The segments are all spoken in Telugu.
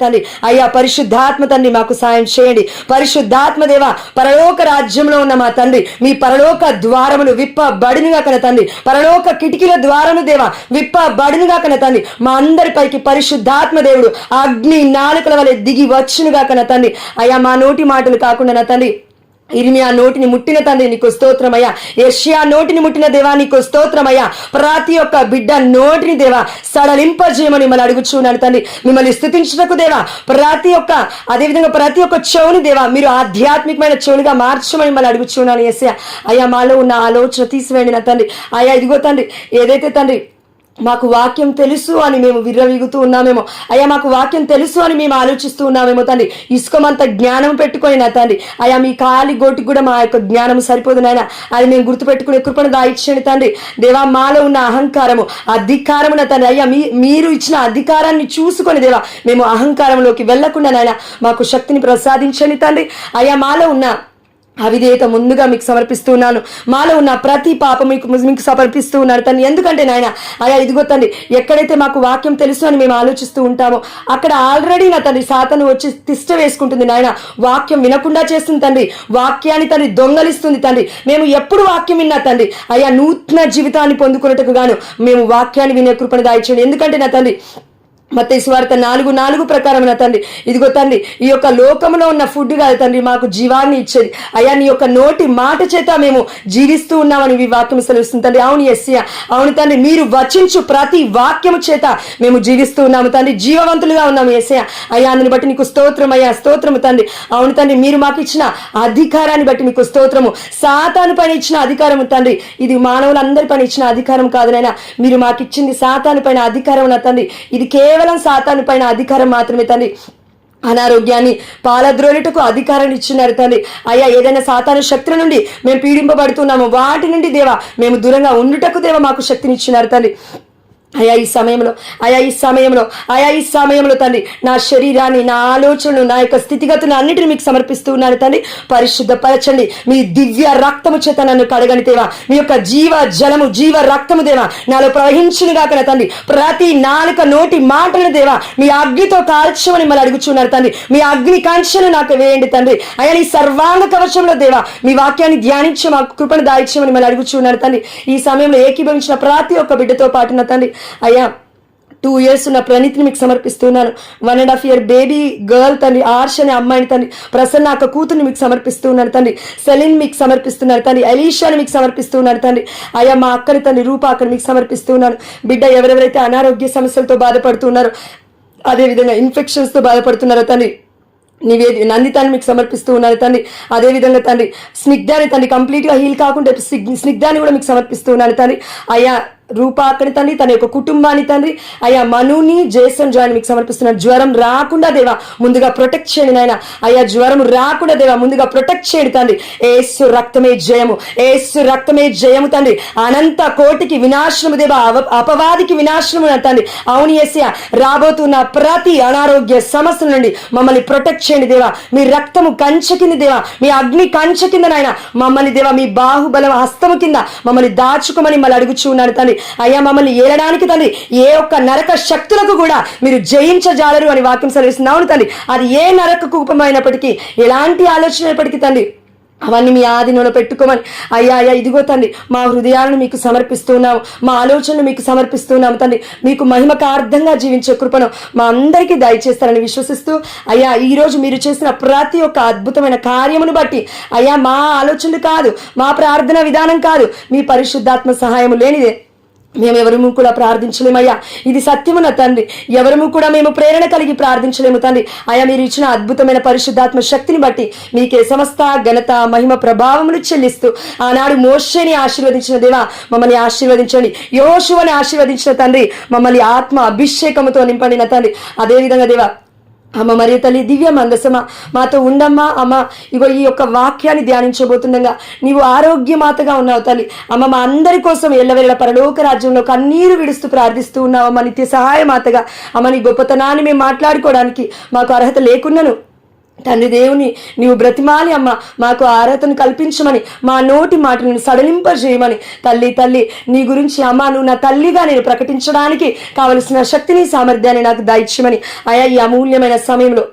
తండ్రి అయ్యా పరిశుద్ధాత్మ తండ్రి మాకు సాయం చేయండి. పరిశుద్ధాత్మ దేవ పరలోక రాజ్యంలో ఉన్న మా తండ్రి మీ పరలోక ద్వారములు విప్పబడినగా కన తండ్రి పరలోక కిటికీల ద్వారము దేవ విప్పబడినగా కన తండ్రి మా అందరిపైకి పరిశుద్ధాత్మ దేవుడు అగ్ని నాలుకల వలె దిగి వచ్చునుగా కన తండ్రి అయ్యా మా నోటి మాటలు కాకుండా నా తండ్రి ఇరిమియా నోటిని ముట్టిన తండ్రి నీకు స్తోత్రమయ్యా. యష్యా నోటిని ముట్టిన దేవా నీకు స్తోత్రమయ్యా. ప్రతి ఒక్క బిడ్డ నోటిని దేవా సడలింపజేయమని మిమ్మల్ని అడుగుచున్నాను తండ్రి. మిమ్మల్ని స్థుతించటకు దేవా ప్రతి ఒక్క అదేవిధంగా ప్రతి ఒక్క చెవుని దేవా మీరు ఆధ్యాత్మికమైన చెవునిగా మార్చమని మిమ్మల్ని అడుగుచున్నాను ఎస్యా అయ్యా మాలో ఉన్న ఆలోచన తీసివేయండి నా తండ్రి. అయ్యా ఇదిగో తండ్రి ఏదైతే తండ్రి మాకు వాక్యం తెలుసు అని మేము విర్రవీగుతూ ఉన్నామేమో. అయ్యా మాకు వాక్యం తెలుసు అని మేము ఆలోచిస్తూ ఉన్నామేమో తండ్రి. ఇసుకమంత జ్ఞానం పెట్టుకొని నా తండ్రి. అయ్యా మీ కాలి గోటికి కూడా మా యొక్క జ్ఞానం సరిపోదు నాయన. అది మేము గుర్తుపెట్టుకునే కృపణ దాయిచ్చండి తండ్రి. దేవా మాలో ఉన్న అహంకారము అధికారము నా తండ్రి. అయ్యా మీ మీరు ఇచ్చిన అధికారాన్ని చూసుకొని దేవా మేము అహంకారంలోకి వెళ్ళకుండా నాయన మాకు శక్తిని ప్రసాదించండి తండ్రి. అయ్యా మాలో ఉన్న అవిధేయత ముందుగా మీకు సమర్పిస్తున్నాను. మాలో ఉన్న ప్రతి పాప మీకు మీకు సమర్పిస్తూ ఉన్నాను తను ఎందుకంటే నాయన అయ్యా ఇదిగో తండ్రి ఎక్కడైతే మాకు వాక్యం తెలుసు అని మేము ఆలోచిస్తూ ఉంటామో అక్కడ ఆల్రెడీ నా తండ్రి సాతను వచ్చి తిష్ట వేసుకుంటుంది నాయన. వాక్యం వినకుండా చేస్తుంది తండ్రి వాక్యాన్ని తండ్రి దొంగలిస్తుంది తండ్రి మేము ఎప్పుడు వాక్యం విన్నా తండ్రి అయ్యా నూతన జీవితాన్ని పొందుకున్నట్టుకు గాను మేము వాక్యాన్ని వినే కృపణ దాయించండి ఎందుకంటే నా తండ్రి మత స్వార్థ నాలుగు నాలుగు ప్రకారం నా తండ్రి. ఇదిగో తండ్రి ఈ యొక్క లోకంలో ఉన్న ఫుడ్ కాదు తండ్రి మాకు జీవాన్ని ఇచ్చేది. అయ్యా నీ యొక్క నోటి మాట చేత మేము జీవిస్తూ ఉన్నామని ఈ వాక్యం సెలవుస్తుంది తండ్రి. అవును ఎస్సియా అవును తండ్రి మీరు వచించు ప్రతి వాక్యము చేత మేము జీవిస్తూ ఉన్నాము తండ్రి. జీవవంతులుగా ఉన్నాము ఎస్య అయ్యా అందుని బట్టి నీకు స్తోత్రం అయ్యా స్తోత్రము తండ్రి. అవును తండ్రి మీరు మాకు ఇచ్చిన అధికారాన్ని బట్టి మీకు స్తోత్రము. సాతాను పైన ఇచ్చిన అధికారము తండ్రి. ఇది మానవులందరి పైన ఇచ్చిన అధికారం కాదు మీరు మాకు ఇచ్చింది సాతాను పైన అధికారం నా తండ్రి. ఇది కేవలం సాతాను పైన అధికారం మాత్రమే తండ్రి అనారోగ్యాన్ని పాలద్రోలుటకు అధికారాన్ని ఇచ్చినారు తండ్రి అయ్యా ఏదైనా సాతాను శక్తుల నుండి మేము పీడింపబడుతున్నాము. వాటి నుండి దేవా మేము దూరంగా ఉండుటకు దేవా మాకు శక్తిని ఇచ్చినారు తండ్రి అయా ఈ సమయంలో అయా ఈ సమయంలో అయా ఈ సమయంలో తండ్రి నా శరీరాన్ని నా ఆలోచనలు నా యొక్క స్థితిగతులు అన్నిటిని మీకు సమర్పిస్తూ ఉన్నాను తండ్రి పరిశుద్ధపరచండి. మీ దివ్య రక్తము చేత నన్ను కడగని దేవా. మీ యొక్క జీవ జలము జీవ రక్తము దేవా నాలో ప్రవహించును గాక తండ్రి ప్రతి నాలుక నోటి మాటలు దేవా మీ అగ్నితో కాల్చమని మళ్ళీ అడుగుచున్నారు తండ్రి మీ అగ్ని కాంక్షను నాకు వేయండి తండ్రి. అయ్యా నీ సర్వాంగ కవచంలో దేవా మీ వాక్యాన్ని ధ్యానించి మా కృపను దాయిచ్చమని మళ్ళీ అడుగుచున్నారు తండ్రి ఈ సమయంలో ఏకీభవించిన ప్రతి ఒక్క బిడ్డతో పాటున తండ్రి అయ్యా టూ ఇయర్స్ ఉన్న ప్రణీతిని మీకు సమర్పిస్తున్నాను. One and half year baby girl తండ్రి ఆర్ష్ అనే అమ్మాయిని తండ్రి ప్రసన్న అక్క కూతుర్ని మీకు సమర్పిస్తున్నాను తండ్రి సెలిన్ మీకు సమర్పిస్తున్నారు తండ్రి అలీషాని మీకు సమర్పిస్తున్నాను తండ్రి అయ్యా మా అక్కని తండ్రి రూపా అక్కని మీకు సమర్పిస్తున్నాను. బిడ్డ ఎవరెవరైతే అనారోగ్య సమస్యలతో బాధపడుతున్నారో అదేవిధంగా ఇన్ఫెక్షన్స్తో బాధపడుతున్నారో తండ్రి నివేది నందితాన్ని మీకు సమర్పిస్తూ ఉన్నారు తండ్రి అదేవిధంగా తండ్రి స్నిగ్ధాన్ని తండ్రి కంప్లీట్గా హీల్ కాకుండా స్నిగ్- స్నిగ్ధాన్ని కూడా మీకు సమర్పిస్తూ ఉన్నాను తండ్రి అయ్యా రూపాకని తండ్రి తన యొక్క కుటుంబాన్ని తండ్రి అయ్యా మనుని జేసన్ జాయిన్ మీకు సమర్పిస్తున్న జ్వరం రాకుండా దేవా ముందుగా ప్రొటెక్ట్ చేయండి నాయన. అయ్యా జ్వరం రాకుండా దేవా ముందుగా ప్రొటెక్ట్ చేయండి తండ్రి. ఏసు రక్తమే జయము ఏసు రక్తమే జయము తండ్రి. అనంత కోటికి వినాశనము దేవా అపవాదికి వినాశనము తండ్రి. అవును ఏసియా రాబోతున్న ప్రతి అనారోగ్య సమస్యల నుండి మమ్మల్ని ప్రొటెక్ట్ చేయండి దేవా. మీ రక్తము కంచె కింద దేవా మీ అగ్ని కంచె కింద నాయన. మమ్మల్ని దేవా మీ బాహుబలం హస్తము కింద మమ్మల్ని దాచుకోమని మళ్ళీ అడుగుచూ ఉన్నాను తండ్రి. అయ్యా మమ్మల్ని ఏలడానికి తండ్రి ఏ ఒక్క నరక శక్తులకు కూడా మీరు జయించజాలరు అని వాక్యం సెలవిస్తుంది తండ్రి. అది ఏ నరక కూపమైనప్పటికీ ఎలాంటి ఆలోచన అయినప్పటికీ తండ్రి అవన్నీ మీ ఆధీనంలో పెట్టుకోమని అయ్యా అయ్యా ఇదిగో తండ్రి మా హృదయాలను మీకు సమర్పిస్తున్నాము మా ఆలోచనలు మీకు సమర్పిస్తున్నాము తండ్రి. మీకు మహిమకార్థంగా జీవించే కృపను మా అందరికీ దయచేస్తారని విశ్వసిస్తూ అయ్యా ఈ రోజు మీరు చేసిన ప్రతి ఒక్క అద్భుతమైన కార్యమును బట్టి అయ్యా మా ఆలోచనలు కాదు మా ప్రార్థన విధానం కాదు మీ పరిశుద్ధాత్మ సహాయము లేనిదే. మేము ఎవరము కూడా ప్రార్థించలేమయ్యా. ఇది సత్యమున తండ్రి. ఎవరము కూడా మేము ప్రేరణ కలిగి ప్రార్థించలేము తండ్రి. అయా మీరు ఇచ్చిన అద్భుతమైన పరిశుద్ధాత్మ శక్తిని బట్టి మీకే సమస్త ఘనత మహిమ ప్రభావములు చెల్లిస్తూ ఆనాడు మోషేని ఆశీర్వదించిన దేవా మమ్మల్ని ఆశీర్వదించండి. యోషువని ఆశీర్వదించిన తండ్రి మమ్మల్ని ఆత్మ అభిషేకముతో నింపండిన తండ్రి. అదేవిధంగా దేవా అమ్మ మరియు తల్లి దివ్య మందసమా? మాతో ఉండమ్మా అమ్మ. ఇగో ఈ యొక్క వాక్యాన్ని ధ్యానించబోతుండగా నీవు ఆరోగ్యమాతగా ఉన్నావు తల్లి. అమ్మ మా అందరి కోసం ఎల్లవెల్ల పరలోక రాజ్యంలో కన్నీరు విడుస్తూ ప్రార్థిస్తూ ఉన్నావు అమ్మ నిత్య సహాయమాతగా. అమ్మ నీ గొప్పతనాన్ని మేము మాట్లాడుకోవడానికి మాకు అర్హత లేకున్నాను. తండ్రి దేవుని నీవు బ్రతిమాలి అమ్మ. మాకు ఆరాధన కల్పించమని మా నోటి మాటలను సడలింపజేయమని. తల్లి తల్లి నీ గురించి అమ్మ నువ్వు నా తల్లిగా నేను ప్రకటించడానికి కావలసిన శక్తిని సామర్థ్యాన్ని నాకు దయచమని అయా ఈ అమూల్యమైన సమయంలో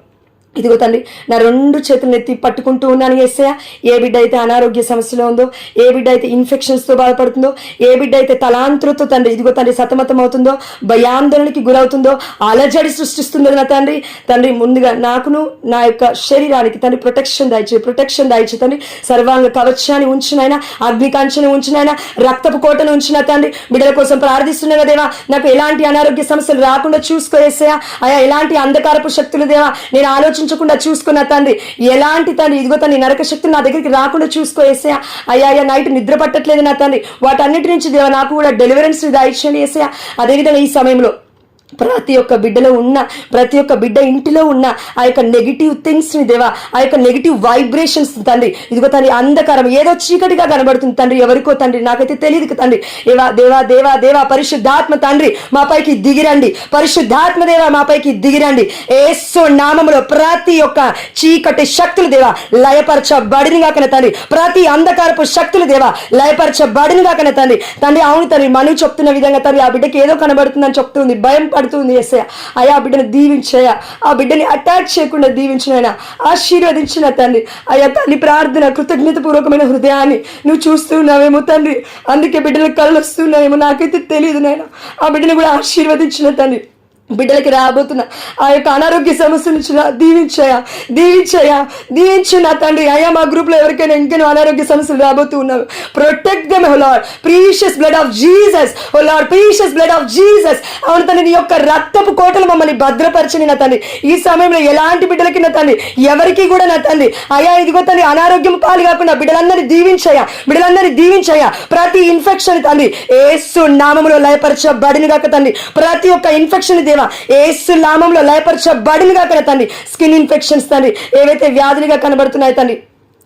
ఇదిగో తండ్రి నా రెండు చేతులను ఎత్తి పట్టుకుంటూ ఉన్నాను ఏసయ్య. ఏ బిడ్డ అయితే అనారోగ్య సమస్యలో ఉందో ఏ బిడ్డ అయితే ఇన్ఫెక్షన్స్తో బాధపడుతుందో ఏ బిడ్డ అయితే తలాంతులతో తండ్రి ఇదిగో తండ్రి సతమతం అవుతుందో భయాందోళనకి గురవుతుందో అలజడి సృష్టిస్తుందో నా తండ్రి. తండ్రి ముందుగా నాకును నా యొక్క శరీరానికి తండ్రి ప్రొటెక్షన్ దాయిచు ప్రొటెక్షన్ దాయిచు తండ్రి. సర్వాంగ కవచాన్ని ఉంచినైనా అగ్ని కంచెని ఉంచినైనా రక్తపు కోటను ఉంచిన తండ్రి. బిడ్డల కోసం ప్రార్థిస్తున్నా దేవా నాకు ఎలాంటి అనారోగ్య సమస్యలు రాకుండా చూసుకోయేసయా అయా ఎలాంటి అంధకారపు శక్తులు దేవా నేను ఆలోచించకుండా చూసుకున్న తండ్రి ఎలాంటి తండ్రి? ఇదిగో తండ్రి నరక శక్తులు నా దగ్గరికి రాకుండా చూసుకోయేసయా అయ్యా అయ్యా నైట్ నిద్ర పట్టట్లేదు నా తండ్రి. వాటన్నిటి నుంచి దేవ నాకు కూడా డెలివరెన్స్ దాయిచ్చండి వేసయా అదేవిధంగా ఈ సమయంలో ప్రతి ఒక్క బిడ్డలో ఉన్న ప్రతి ఒక్క బిడ్డ ఇంటిలో ఉన్న ఆ యొక్క నెగిటివ్ థింగ్స్ని దేవా ఆ యొక్క నెగిటివ్ వైబ్రేషన్స్ తండ్రి ఇదిగో తండ్రి అంధకారం ఏదో చీకటిగా కనబడుతుంది తండ్రి ఎవరికో తండ్రి నాకైతే తెలియదు తండ్రి. ఏవా దేవా దేవా దేవా పరిశుద్ధాత్మ తండ్రి మా పైకి దిగిరండి. పరిశుద్ధాత్మ దేవా మా పైకి దిగిరండి. ఏసో నామములో ప్రతి ఒక్క చీకటి శక్తులు దేవా లయపరచబడిని కాకన తండ్రి. ప్రతి అంధకారపు శక్తులు దేవా లయపరచబడిని కాకన తండ్రి. తండ్రి అవును తండ్రి మను చెప్తున్న విధంగా తండ్రి ఆ బిడ్డకి ఏదో కనబడుతుందని చెప్తుంది భయం మాట్లాడుతుంది ఎస్ఐ అయ్యా ఆ బిడ్డని ఆ బిడ్డని అటాచ్ చేయకుండా దీవించినైనా ఆశీర్వదించిన తండ్రి. అయ్యా తల్లి ప్రార్థన కృతజ్ఞత పూర్వకమైన హృదయాన్ని నువ్వు చూస్తున్నావేమో తండ్రి. అందుకే బిడ్డలకు కళ్ళు వస్తున్నాయేమో నాకైతే తెలియదు నేను ఆ బిడ్డను కూడా ఆశీర్వదించిన తండ్రి. బిడ్డలకి రాబోతున్న ఆ యొక్క అనారోగ్య సమస్య నుంచి దీవించాయా దీవించాయా దీవించు నా తండ్రి. అయ్యా మా గ్రూప్లో ఎవరికైనా ఇంకేనో అనారోగ్య సమస్యలు రాబోతూ ఉన్నావు? Protect them O Lord precious blood of Jesus O Lord precious blood of Jesus అవును తండ్రి నీ యొక్క రక్తపు కోటలు మమ్మల్ని భద్రపరచని నా తండ్రి. ఈ సమయంలో ఎలాంటి బిడ్డలకి నా తండ్రి? ఎవరికి కూడా నా తండ్రి. అయ్యా ఇదిగో తండ్రి అనారోగ్యం పాలు కాకుండా బిడ్డలందరినీ దీవించాయా బిడ్డలందరినీ దీవించాయా ప్రతి ఇన్ఫెక్షన్ తండ్రి ఏసు నామములో లయపరచబడిన కాక తండ్రి. ప్రతి ఒక్క ఇన్ఫెక్షన్ దేవ ఏసు లామంలో లయపరచబడినగా గాక తండ్రి. స్కిన్ ఇన్ఫెక్షన్స్ తండ్రి ఏవైతే వ్యాధులుగా కనబడుతున్నాయి తండ్రి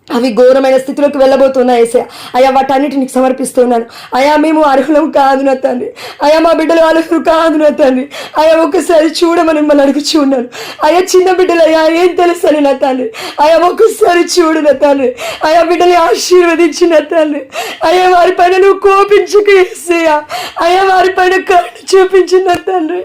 అవి ఘోరమైన స్థితిలోకి వెళ్ళబోతున్నాయి ఏసయ్య. అయా వాటన్నిటిని సమర్పిస్తున్నాను. అయా మేము అర్హులం కాదు నా తండ్రి. అయా మా బిడ్డలు అర్హులు కాదు నా తండ్రి. అయా ఒక్కసారి చూడమని మిమ్మల్ని అడుగుచి ఉన్నాను. అయా చిన్న బిడ్డలు అయ్యా ఏం తెలుసని నా తండ్రి. అయా ఒక్కసారి చూడు నా తండ్రి. అయా బిడ్డలు ఆశీర్వదించి నా తండ్రి. అయా వారి పైన నువ్వు కోపించుకు ఏసయ్యా. అయా వారి పైన చూపించిన తండ్రి?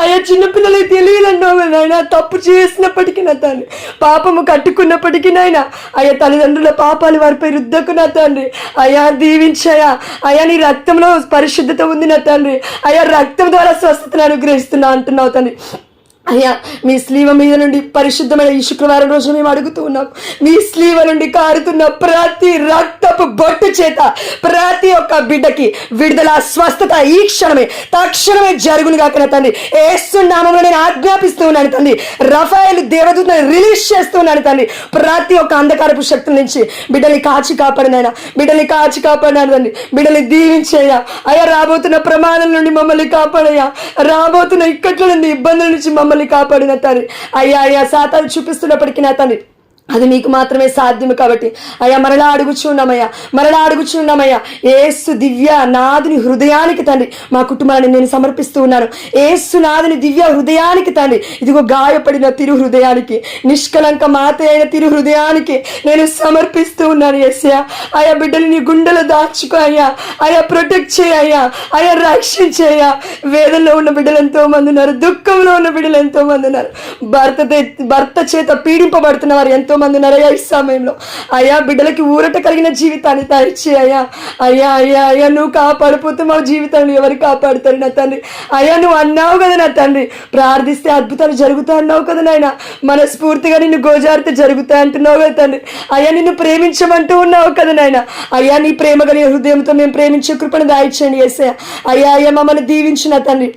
ఆయా చిన్నపిల్లలకి తెలియదన్నావు కదా నాయన తప్పు చేసినప్పటికీ నా తండ్రి. పాపము కట్టుకున్నప్పటికీ నాయన అయ్యా తల్లిదండ్రుల పాపాలు వారిపై రుద్దకు నా తండ్రి. అయా దీవించాయా అయా నీ రక్తంలో పరిశుద్ధత ఉంది నా తండ్రి. అయా రక్తం ద్వారా స్వస్థతను అనుగ్రహిస్తున్నా అంటున్నావు తండ్రి. అయ్యా మీ స్లీవ మీద నుండి పరిశుద్ధమైన ఈ శుక్రవారం రోజు మేము అడుగుతూ ఉన్నాం. మీ స్లీవ నుండి కారుతున్న ప్రతి రక్తపు బొట్టు చేత ప్రతి ఒక్క బిడ్డకి విడుదల స్వస్థత ఈ క్షణమే తక్షణమే జరుగును కాకన తండ్రి. ఏస్తున్నామంలో నేను ఆజ్ఞాపిస్తూ ఉన్నాను తండ్రి. రఫాయిల్ దేవదూతని రిలీజ్ చేస్తూ ఉన్నాను తండ్రి. ప్రతి ఒక్క అంధకారపు శక్తుల నుంచి బిడ్డల్ని కాచి కాపాడినైనా బిడ్డల్ని కాచి కాపాడినాను తండ్రి. బిడ్డల్ని దీవించేయ్యా అయ్యా రాబోతున్న ప్రమాదం నుండి మమ్మల్ని కాపాడయ్యా. రాబోతున్న ఇక్కట్ల నుండి ఇబ్బందుల నుంచి మమ్మల్ని కాపాడిన తండ్రి. అయ్యా అయ్యా సాతాలు చూపిస్తున్నప్పటికీ నా తండ్రి. అది నీకు మాత్రమే సాధ్యము కాబట్టి. అయ్యా మరలా అడుగుచున్నామయ్యా మరలా అడుగుచున్నామయ్యా. ఏసు దివ్య నాదుని హృదయానికి తండ్రి మా కుటుంబాన్ని నేను సమర్పిస్తూ ఉన్నాను. ఏసు నాదుని దివ్య హృదయానికి తండ్రి ఇదిగో గాయపడిన తిరు హృదయానికి నిష్కలంక మాత అయిన తిరు హృదయానికి నేను సమర్పిస్తూ ఉన్నాను ఎస్యా ఆయా బిడ్డలు నీ గుండెలో దాచుకో అయ్యా. ఆయా ప్రొటెక్ట్ చేయయ్యా ఆయా రక్షించేయ్యా వేదంలో ఉన్న బిడ్డలు ఎంతో మంది ఉన్నారు దుఃఖంలో ఉన్న బిడ్డలు ఎంతో మంది ఉన్నారు. భర్త భర్త చేత పీడింపబడుతున్న వారు ఎంతో మంది ఉన్నారు. అయ్యా ఈ సమయంలో. అయ్యా బిడ్డలకి ఊరట కలిగిన జీవితాన్ని దయచే అయ్యా. అయ్యా అయ్యా అయ్యా నువ్వు కాపాడిపోతే మా జీవితాన్ని ఎవరు కాపాడుతారు నా తండ్రి? అయ్యా నువ్వు అన్నావు కదా నా తండ్రి ప్రార్థిస్తే అద్భుతాలు జరుగుతాయి అన్నావు కదా నాయన. మనస్ఫూర్తిగా నిన్ను గోజారితే జరుగుతాయి అంటున్నావు కదా తండ్రి. అయ్యా నిన్ను ప్రేమించమంటూ ఉన్నావు కదా నాయన. అయ్యా నీ ప్రేమ కలిగిన హృదయంతో మేము ప్రేమించే కృపను దాయిచ్చండి ఏసయ్య. అయ్యా అయ్యా మమ్మల్ని దీవించిన తండ్రి.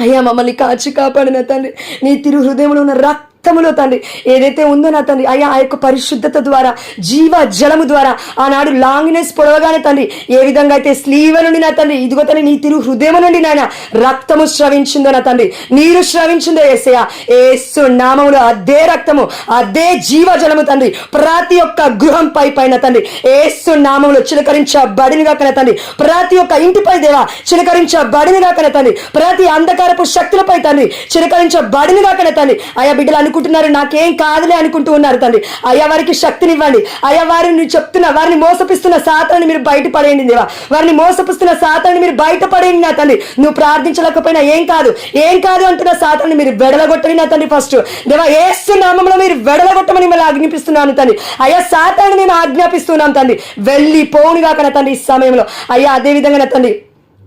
అయ్యా మమ్మల్ని కాచి కాపాడిన తండ్రి. నీ తిరు హృదయంలో ఉన్న రక్త రక్తములో తండ్రి ఏదైతే ఉందో నా తండ్రి అయ్యా ఆ యొక్క పరిశుద్ధత ద్వారా జీవ జలము ద్వారా ఆనాడు లాంగ్నెస్ పొడవగానే తండ్రి ఏ విధంగా అయితే స్లీవ నుండి నా తండ్రి ఇదిగో తండ్రి నీ తిరు హృదయం నుండి నాయన రక్తము స్రవించిందో నా తండ్రి నీరు స్రవించిందో ఏసయ ఏసు నామములో అదే రక్తము అదే జీవ జలము తండ్రి ప్రతి ఒక్క గృహం పై పైన తండ్రి ఏసు నామములో చిలకరించబడిని కాకన తండ్రి ప్రతి ఒక్క ఇంటిపై దేవా చిలకరించబడిని కాకన తండ్రి ప్రతి అంధకారపు శక్తులపై తండ్రి చిలకరించబడిని కాకన తండ్రి ఆయా బిడ్డలు అనుకు అనుకుంటున్నారు నాకేం కాదులే అనుకుంటూ ఉన్నారు తండ్రి అయ్యా వారికి శక్తినివ్వండి. అయ్యా వారిని నువ్వు చెప్తున్న వారిని మోసపిస్తున్న సాతాన్ని మీరు బయటపడేయండి దేవా. వారిని మోసపిస్తున్న సాతాన్ని మీరు బయటపడేయండి నా తండ్రి నువ్వు ప్రార్థించలేకపోయినా ఏం కాదు. ఏం కాదు అంటున్న సాతాన్ని మీరు వెడలగొట్టండి నా తండ్రి ఫస్ట్. దేవా ఏసు నామంలో మీరు వెడలగొట్టమని మిమ్మల్ని ఆజ్ఞాపిస్తున్నాను తండ్రి అయ్యా సాతాన్ని మేము ఆజ్ఞాపిస్తున్నాం తండ్రి వెళ్ళి పోనుగా కన తండ్రి ఈ సమయంలో. అయ్యా అదే విధంగా నా తండ్రి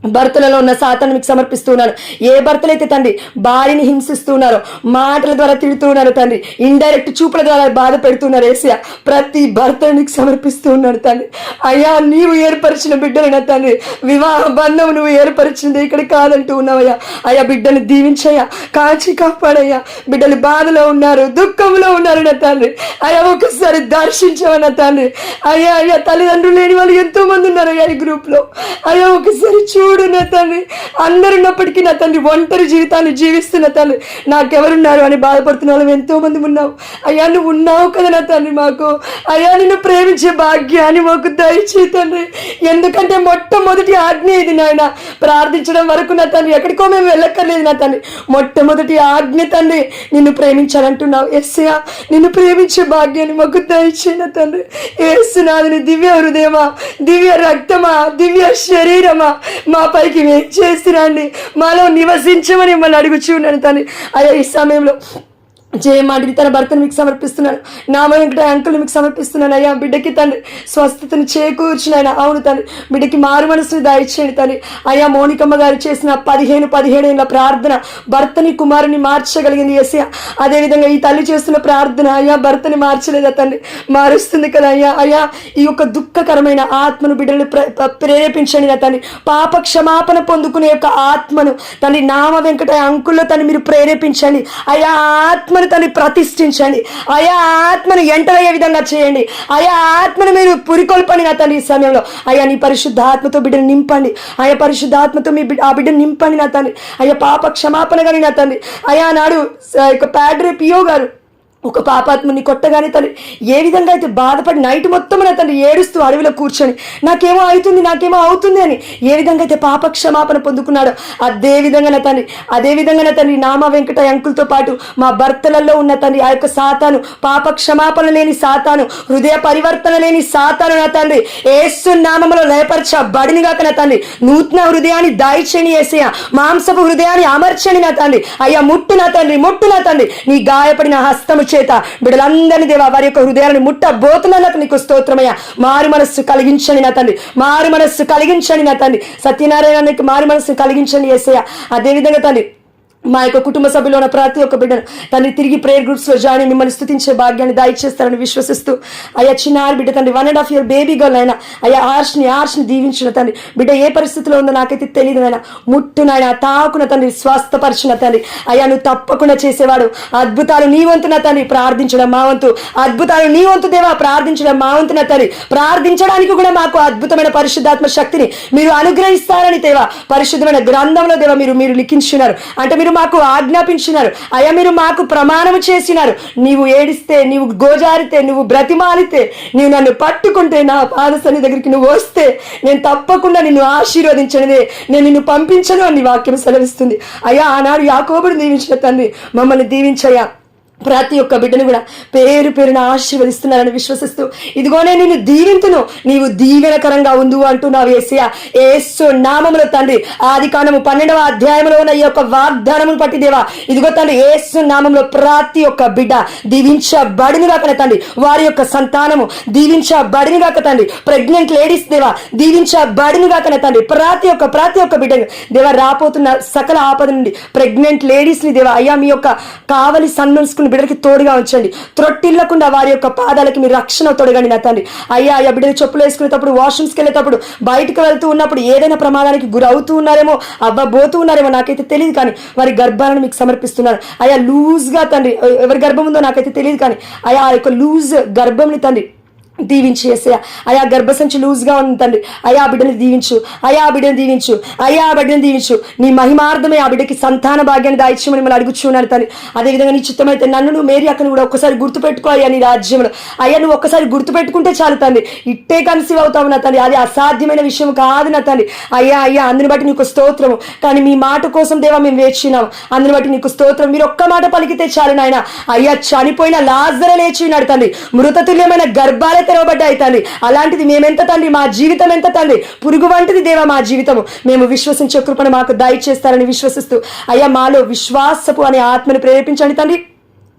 భర్తలలో ఉన్న సాతాన్ని మీకు సమర్పిస్తున్నాను. ఏ భర్తలైతే తండ్రి భార్యని హింసిస్తున్నారో మాటల ద్వారా తిడుతున్నారు తండ్రి ఇండైరెక్ట్ చూపుల ద్వారా బాధ పెడుతున్నారు ఏసియా ప్రతి భర్తను నీకు సమర్పిస్తున్నాడు తండ్రి. అయ్యా నీవు ఏర్పరిచిన బిడ్డలైన తండ్రి వివాహ బంధం నువ్వు ఏర్పరిచింది ఇక్కడ కాదంటూ ఉన్నావయ్యా. అయ్యా బిడ్డను దీవించయ్యా కాచి కాపాడయ్యా. బిడ్డలు బాధలో ఉన్నారు దుఃఖంలో ఉన్నారు నా తండ్రి. అయ్యా ఒకసారి దర్శించవన్న తండ్రి. అయ్యా అయ్యా తల్లిదండ్రులు లేని వాళ్ళు ఎంతో మంది ఉన్నారు అయ్యా ఈ గ్రూప్లో అయ్యా ఒకసారి చూ చూడు నా తండ్రి అందరున్నప్పటికీ నా తండ్రి ఒంటరి జీవితాన్ని జీవిస్తున్న తండ్రి నాకెవరున్నారు అని బాధపడుతున్న వాళ్ళు ఎంతో మంది ఉన్నావు అయ్యా నువ్వు ఉన్నావు కదా నా తండ్రి మాకు. అయ్యా నిన్ను ప్రేమించే భాగ్యాన్ని మాకు దయచే తండ్రి ఎందుకంటే మొట్టమొదటి ఆజ్ఞ ఇది నాయన. ప్రార్థించడం వరకు నా తండ్రి ఎక్కడికో మేము వెళ్ళక్కర్లేదు నా తండ్రి మొట్టమొదటి ఆజ్ఞ తండ్రి నిన్ను ప్రేమించాలంటున్నావు. ఎస్సయా నిన్ను ప్రేమించే భాగ్యాన్ని మాకు దయచే నా తండ్రి ఏసునాథుని దివ్య హృదయమా దివ్య రక్తమా దివ్య శరీరమా మా పైకి ఏం చేసిరండి మాలో నివసించమని మిమ్మల్ని అడుగుచున్నాను తండ్రి. అయ్యా ఈ సమయంలో జయమాడిని తన భర్తను మీకు సమర్పిస్తున్నాను. నామ వెంకట అంకులు మీకు సమర్పిస్తున్నాను. అయ్యా బిడ్డకి తండ్రి స్వస్థతను చేకూర్చిన ఆయన. అవును తండ్రి బిడ్డకి మారు మనసుని దయచేయండి తండ్రి. అయ్యా మౌనికమ్మ గారు చేసిన పదిహేను పదిహేడు ఏళ్ళ ప్రార్థన భర్తని కుమారుని మార్చగలిగింది ఎస్యా అదేవిధంగా ఈ తల్లి చేస్తున్న ప్రార్థన అయ్యా భర్తని మార్చలేదా తండ్రి? మారుస్తుంది కదా అయ్యా. అయ్యా ఈ యొక్క దుఃఖకరమైన ఆత్మను బిడ్డలు ప్రేరేపించండి నా తండ్రి. పాప క్షమాపణ పొందుకునే యొక్క ఆత్మను తండ్రి నామ వెంకట అంకుల్లో తను మీరు ప్రేరేపించండి. అయ్యా ఆత్మ ఆత్మను తను ప్రతిష్ఠించండి. ఆయా ఆత్మను ఎంటరయ్యే విధంగా చేయండి. ఆయా ఆత్మను మీరు పురికొల్పండి నా తండ్రి ఈ సమయంలో. అయ్యా నీ పరిశుద్ధ ఆత్మతో బిడ్డను నింపండి. ఆయా పరిశుద్ధ ఆత్మతో మీ బిడ్డ ఆ బిడ్డను నింపండి నా తండ్రి. అయ్యా పాప క్షమాపణ కానీ నా తండ్రి. అయా నాడు యొక్క ప్యాడ్రే పియో గారు ఒక పాపాత్ముని కొట్టగానే తను ఏ విధంగా అయితే బాధపడి నైట్ మొత్తం నా తండ్రి ఏడుస్తూ అడవిలో కూర్చొని నాకేమో అవుతుంది నాకేమో అవుతుంది అని ఏ విధంగా అయితే పాప క్షమాపణ పొందుకున్నాడో అదే విధంగా నా తండ్రి అదే విధంగా నా తండ్రి నామ వెంకట అంకులతో పాటు మా భర్తలలో ఉన్న తండ్రి ఆ యొక్క సాతాను పాప క్షమాపణ లేని సాతాను హృదయ పరివర్తన లేని సాతాను నా తండ్రి. ఏసు నామములో లయపరచబడిని బడిని నా తండ్రి. నూతన హృదయాన్ని దాయిచని వేసేయ మాంసపు హృదయాన్ని అమర్చని నా తండ్రి. అయ్యా ముట్టు నా తండ్రి ముట్టు నా తండ్రి. నీ గాయపడిన హస్తము చేత బిడ్డలందరినీ దేవా వారి యొక్క హృదయాలను ముట్టబోతున్నందుకు నీకు స్తోత్రమయ్యా. మారు మనస్సు కలిగించండి నా తండ్రి. మారు మనస్సు కలిగించండి నా తండ్రి. సత్యనారాయణకి మారు మనస్సు కలిగించండి ఏసయ్య అదేవిధంగా తండ్రి మా యొక్క కుటుంబ సభ్యులో ఉన్న ప్రతి ఒక్క బిడ్డను తండ్రి తిరిగి ప్రేయర్ గ్రూప్స్లో జాయిన్ మిమ్మల్ని స్థుతించే భాగ్యాన్ని దయచేస్తారని విశ్వసిస్తూ అయ్యా చిన్న బిడ్డ తండ్రి one and half year baby girl అయినా అయ్యా ఆర్ష్ని ఆర్ష్ని దీవించిన తండ్రి. బిడ్డ ఏ పరిస్థితిలో ఉందో నాకైతే తెలియదు నాయన. ముట్టునైనా తాకున తండ్రి స్వస్థపరిచిన తండ్రి. అయ్యా నువ్వు తప్పకుండా చేసేవాడు. అద్భుతాలు నీ వంతున తండ్రి ప్రార్థించడం మా వంతు. అద్భుతాలు నీ వంతు దేవా ప్రార్థించడం మా వంతున తండ్రి. ప్రార్థించడానికి కూడా మాకు అద్భుతమైన పరిశుద్ధాత్మ శక్తిని మీరు అనుగ్రహిస్తారని దేవా పరిశుద్ధమైన గ్రంథంలో దేవా మీరు మీరు లిఖించున్నారు. అంటే మీరు మాకు ఆజ్ఞాపించినారు. అయ్యా మీరు మాకు ప్రమాణము చేసినారు. నీవు ఏడిస్తే నీవు గోజారితే నువ్వు బ్రతిమాలితే నీవు నన్ను పట్టుకుంటే నా పాదసని దగ్గరికి నువ్వు వస్తే నేను తప్పకుండా నిన్ను ఆశీర్వదించనిదే నేను నిన్ను పంపించను అని వాక్యం సెలవిస్తుంది. అయ్యా ఆనాడు యాకోబుడు దీవించిన తండ్రి మమ్మల్ని దీవించయ్యా. ప్రతి ఒక్క బిడ్డను కూడా పేరు పేరున ఆశీర్వదిస్తున్నారని విశ్వసిస్తూ ఇదిగోనే నేను దీవింతును నీవు దీవెనకరంగా ఉండు అంటున్నావు ఏసియా ఏసు నామములో తండ్రి ఆది కాండము పన్నెండవ అధ్యాయంలో ఉన్న ఈ యొక్క వాగ్దానమును పట్టి దేవా ఇదిగో తండ్రి ఏసు నామంలో ప్రతి ఒక్క బిడ్డ దీవించబడిని కాకనే తండ్రి. వారి యొక్క సంతానము దీవించబడిని కాక తండ్రి. ప్రెగ్నెంట్ లేడీస్ దేవా దీవించబడిని కాకనే తండ్రి. ప్రతి ఒక్క ప్రతి ఒక్క బిడ్డను దేవా రాపోతున్న సకల ఆపద నుండి ప్రెగ్నెంట్ లేడీస్ని దేవా అయ్యా మీ యొక్క కావలి సన్నుకుని బిడ్డలకి తోడుగా ఉంచండి. త్రొట్టిల్లకుండా వారి యొక్క పాదాలకి మీరు రక్షణ తొడగండి నా తండ్రి. అయ్యా అయ్యా బిడ్డలు చెప్పులు వేసుకునేటప్పుడు వాష్రూమ్స్కి వెళ్ళేటప్పుడు బయటకు వెళ్తూ ఉన్నప్పుడు ఏదైనా ప్రమాదానికి గురవుతూ ఉన్నారేమో అవ్వబోతూ ఉన్నారేమో నాకైతే తెలియదు కానీ వారి గర్భాలను మీకు సమర్పిస్తున్నారు. అయ్యా లూజ్గా తండ్రి ఎవరి గర్భం ఉందో నాకైతే తెలియదు కానీ అయ్యా ఆ యొక్క లూజ్ గర్భంని తండ్రి దీవించి ఏసయ్య. అయా గర్భసంచి లూజ్గా ఉంది తండ్రి. అయా బిడ్డని దీవించు. అయా ఆ బిడ్డని దీవించు. అయా ఆ బిడ్డని దీవించు. నీ మహిమార్థమే ఆ బిడ్డకి సంతాన భాగ్యాన్ని దాయిచ్చమని మిమ్మల్ని అడుగుచున్నాను తండ్రి. అదేవిధంగా నీ చిత్తమైతే నన్ను నువ్వు మేరీ అక్కను కూడా ఒక్కసారి గుర్తుపెట్టుకో అయ్యా నీ రాజ్యంలో అయ్యా నువ్వు ఒక్కసారి గుర్తుపెట్టుకుంటే చాలు తండ్రి. ఇట్టే కన్సీవ్ అవుతావు నా తండ్రి. అది అసాధ్యమైన విషయం కాదు నా తండ్రి. అయ్యా అయ్యా అందుని బట్టి నీకు స్తోత్రము. కానీ మీ మాట కోసం దేవా మేము వేచినాం అందుని బట్టి నీకు స్తోత్రం. మీరు ఒక్క మాట పలికితే చాలు నాయన. అయ్యా చనిపోయిన లాజర లేచి ఉన్నాడు తండ్రి. మృతతుల్యమైన గర్భాలే తెరవబడ్డాయి తండ్రి అలాంటిది మేమెంత తండ్రి? మా జీవితం ఎంత తండ్రి? పురుగు వంటిది దేవా మా జీవితము. మేము విశ్వసించే కృపను మాకు దయచేస్తారని విశ్వసిస్తూ. అయ్యా మాలో విశ్వాసపు అనే ఆత్మను ప్రేరేపించండి తండ్రి.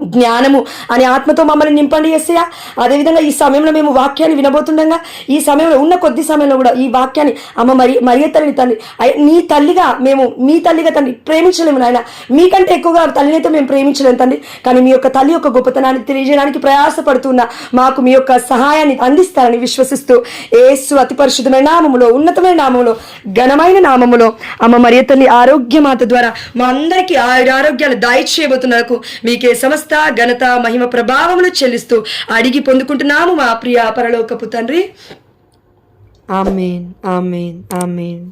జ్ఞానము అనే ఆత్మతో మమ్మల్ని నింపండి అదే అదేవిధంగా ఈ సమయంలో మేము వాక్యాన్ని వినబోతుండగా ఈ సమయంలో ఉన్న కొద్ది సమయంలో కూడా ఈ వాక్యాన్ని అమ్మ మరి మరియ తల్లిని తండ్రి నీ తల్లిగా మేము మీ తల్లిగా తండ్రి ప్రేమించలేము నాయన. మీకంటే ఎక్కువగా తల్లిని అయితే మేము ప్రేమించలేము తండ్రి. కానీ మీ యొక్క తల్లి యొక్క గొప్పతనాన్ని తెలియజేయడానికి ప్రయాసపడుతున్న మాకు మీ యొక్క సహాయాన్ని అందిస్తారని విశ్వసిస్తూ ఏసు అతి పరిశుద్ధమైన నామములో ఉన్నతమైన నామములో ఘనమైన నామములో అమ్మ మరియ తల్లి ఆరోగ్యమాత ద్వారా మా అందరికీ ఆయుర ఆరోగ్యాలు దయచేయబోతున్నకు మీకే సమస్త ఘనత మహిమ ప్రభావములు చెల్లిస్తూ అడిగి పొందుకుంటున్నాము మా ప్రియ పరలోకపు తండ్రి. Amen amen amen.